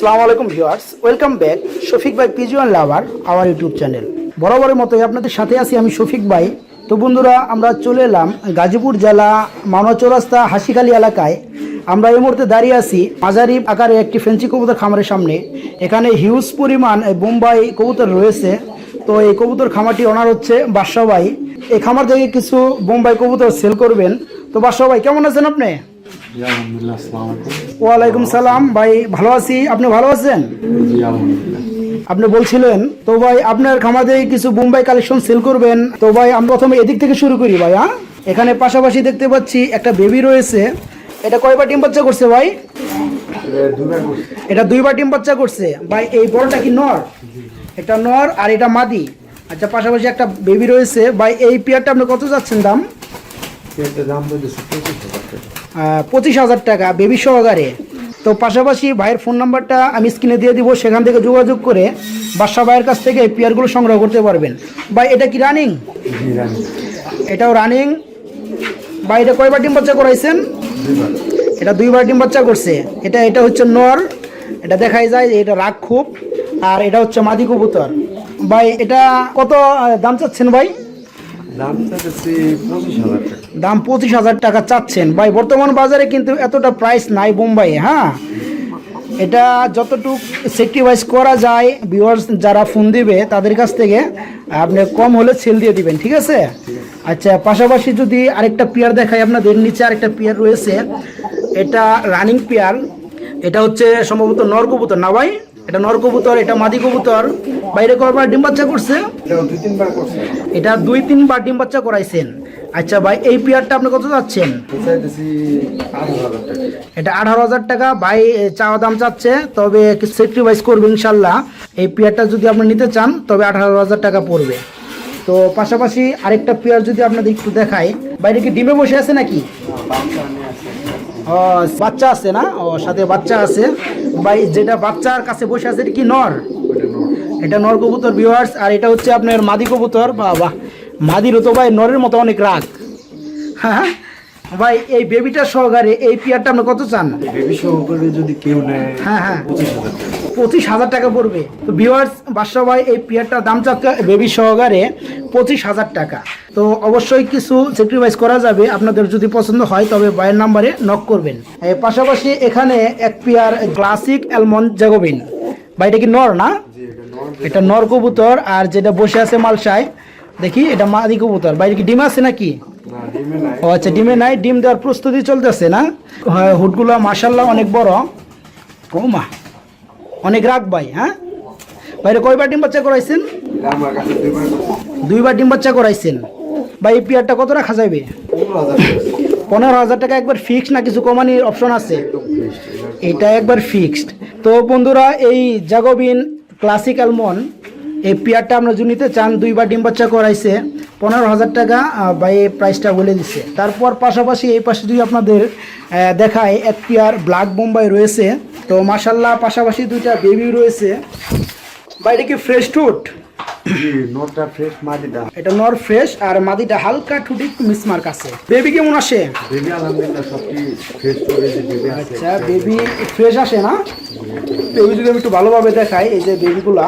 আসসালামু আলাইকুম viewers, welcome back Shafiq ভাই PG one lover, our YouTube channel. বরাবরের মতোই আপনাদের সাথে আছি আমি শফিক ভাই। তো বন্ধুরা, আমরা চলে এলাম গাজীপুর জেলা মাওনা চৌরাস্তা হাসিখালী এলাকায়। আমরা এই মুহূর্তে দাঁড়িয়ে আছি মাঝারি আকারে একটি ফেন্সি কবুতর খামারের সামনে। এখানে হিউজ পরিমাণ বোম্বাই কবুতর রয়েছে। তো এই কবুতর খামারটি ওনার হচ্ছে বাদশাহ ভাই। এই খামার থেকে কিছু বোম্বাই কবুতর সেল করবেন। তো বাদশাহ ভাই, কেমন আছেন আপনি? ওয়ালাইকুম সালাম ভাই ভালো আছি? আপনি ভালো আছেন? আপনি বলছিলেন তো ভাই আপনার খামারে কিছু বোম্বাই কালেকশন সেল করবেন। তো ভাই আমরা প্রথমে এদিক থেকে শুরু করি ভাই হ্যাঁ? এখানে পাশাপাশি দেখতে পাচ্ছি একটা বেবি রয়েছে। এটা কয়বার ডিম বাচ্চা করছে ভাই? এটা দুইবার ডিম বাচ্চা করছে। ভাই এই বড়টা কি নর? এটা নর আর এটা মাদি। আচ্ছা পাশাপাশি একটা বেবি রয়েছে। ভাই এই পেয়ারটা আপনি কত যাচ্ছেন দাম? দাম পঁচিশ হাজার টাকা বেবি সহকারে তো পাশাপাশি ভাইয়ের ফোন নাম্বারটা আমি স্ক্রিনে দিয়ে দিব সেখান থেকে যোগাযোগ করে বাদশা ভাইয়ের কাছ থেকে এই পেয়ারগুলো সংগ্রহ করতে পারবেন। ভাই এটা কি রানিং এটাও রানিং বা এটা কয়বার ডিম বাচ্চা করাইছেন? এটা দুইবার ডিম বাচ্চা করছে। এটা এটা হচ্ছে নর। এটা দেখাই যায় এটা রাগ খুব আর এটা হচ্ছে মাদি কবুতর। ভাই এটা কত দাম চাচ্ছেন ভাই? দাম পঁচিশ হাজার টাকা চাচ্ছেন। ভাই, বর্তমান বাজারে কিন্তু এতটা প্রাইস নাই বোম্বাই হ্যাঁ? এটা যতটুকু সেক্রিফাইস করা যায় ভিউয়ার্স যারা ফোন দিবে, তাদের কাছ থেকে আপনি কম হলে সেল দিয়ে দিবেন, ঠিক আছে? আচ্ছা পাশাপাশি যদি আরেকটা পেয়ার দেখাই আপনাদের, নিচে আরেকটা পেয়ার রয়েছে। এটা রানিং পেয়ার এটা হচ্ছে সম্ভবত নর কবুতর না ভাই? এটা নর কবুতর এটা মাদি কবুতর। বাইরে কবার ডিম বাচ্চা করছে? এটা দুই তিনবার ডিম বাচ্চা করাইছেন। আচ্ছা ভাই এই পেয়ারটা আপনি কত টাকা। এটা আঠারো হাজার টাকা। ভাই চাওয়া দাম চাচ্ছে তবে সেক্রিফাইস করবে ইনশাল্লাহ। এই পেয়ারটা যদি আপনি নিতে চান তবে আঠারো হাজার টাকা পড়বে। তো পাশাপাশি আরেকটা পেয়ার যদি আপনাদের একটু দেখাই। বাইরে কি ডিমে বসে আছে নাকি? ও বাচ্চা আছে না? ও সাথে বাচ্চা আছে। ভাই যেটা বাচ্চার কাছে বসে আছে এটা কি নর? এটা নর কবুতর ভিউয়ার্স আর এটা হচ্ছে আপনার মাদি কবুতর। বা বাবা মাদিরও তো ভাই নরের মতো অনেক রাগ। হ্যাঁ ভাই এই বেবিটা সহকারে এই পেয়ারটা আপনি কত চান? বেবি সহ করে যদি কেউ নেয় হ্যাঁ হ্যাঁ। পঁচিশ হাজার টাকা। পড়বে। তো ভিউয়ার্স বাদশা ভাই এই পেয়ারটার দাম চাচ্ছে বেবি সহকারে পঁচিশ হাজার টাকা। তো অবশ্যই কিছু স্যাক্রিফাইস করা যাবে। আপনাদের যদি পছন্দ হয় তবে ভাইয়ের নাম্বারে নক করবেন। পাশাপাশি এখানে এক পেয়ার ক্লাসিক অ্যালমন্ড জাগোবিন এটা কি নর না? এটা নর কবুতর আর যেটা বসে আছে মালসায় দেখি এটা মাদি কবুতর। বাইরে কি ডিম আছে নাকি? ও আচ্ছা ডিমে নাই ডিম দেওয়ার প্রস্তুতি চলতেছে না? হ্যাঁ, হুটগুলো মাসাল্লাহ অনেক বড়। ও মা অনেক রাগ ভাই হ্যাঁ? বাইরে কয়বার ডিম বাচ্চা করাইছেন? দুইবার ডিম বাচ্চা করাইছেন? ভাই, এই পেয়ারটা কত রাখা যাবে পনেরো হাজার টাকা। একবার ফিক্সড না কিছু কমানির অপশন আছে? এটা একবার ফিক্সড তো বন্ধুরা, এই জাগোবিন ক্লাসিক অ্যালমন এই পেয়ারটা আমরা যদি নিতে চান, দুইবার ডিম বাচ্চা করাইছে, পনেরো হাজার টাকা বা এই প্রাইসটা বলে দিচ্ছে তারপর পাশাপাশি এই পাশে যদি আপনাদের দেখায় এক পেয়ার ব্ল্যাক বোম্বাই রয়েছে। তো মাসাল্লাহ পাশাপাশি দুইটা বেবি রয়েছে। বাইরে কি ফ্রেশ টুট ফ্রেশ এটা নর ফ্রেশ আর মাদিটা হালকা ঠুটি একটু মিসমার্ক আছে। বেবি কেমন আসে? বেবি আলহামদুলিল্লাহ ফ্রেশ বেবি আচ্ছা বেবি ফ্রেশ আসে না? বেবি যদি আমি একটু ভালোভাবে দেখাই এই যে বেবিগুলা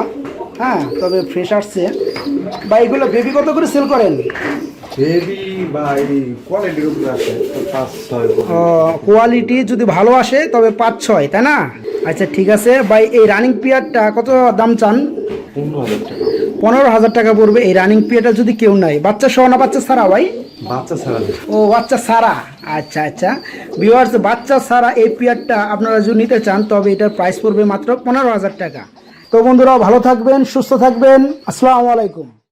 হ্যাঁ তবে ফ্রেশ আসছে। বা এগুলো বেবি কত করে সেল করেন? কোয়ালিটি যদি ভালো আসে তবে পাঁচ ছয় তাই না? আচ্ছা ঠিক আছে। ভাই এই রানিং পিয়ারটা কত দাম চান? পনেরো হাজার টাকা। পনেরো হাজার টাকা পড়বে এই রানিং পিয়াটা যদি কেউ নাই বাচ্চা সহ না বাচ্চা সারা ভাই? বাচ্চা ছাড়া ও বাচ্চা সারা আচ্ছা আচ্ছা। ভিউয়ার্স বাচ্চা সারা এই পেয়ারটা আপনারা যদি নিতে চান তবে এটার প্রাইস পড়বে মাত্র পনেরো হাজার টাকা। তো বন্ধুরা ভালো থাকবেন সুস্থ থাকবেন। আসসালামু আলাইকুম।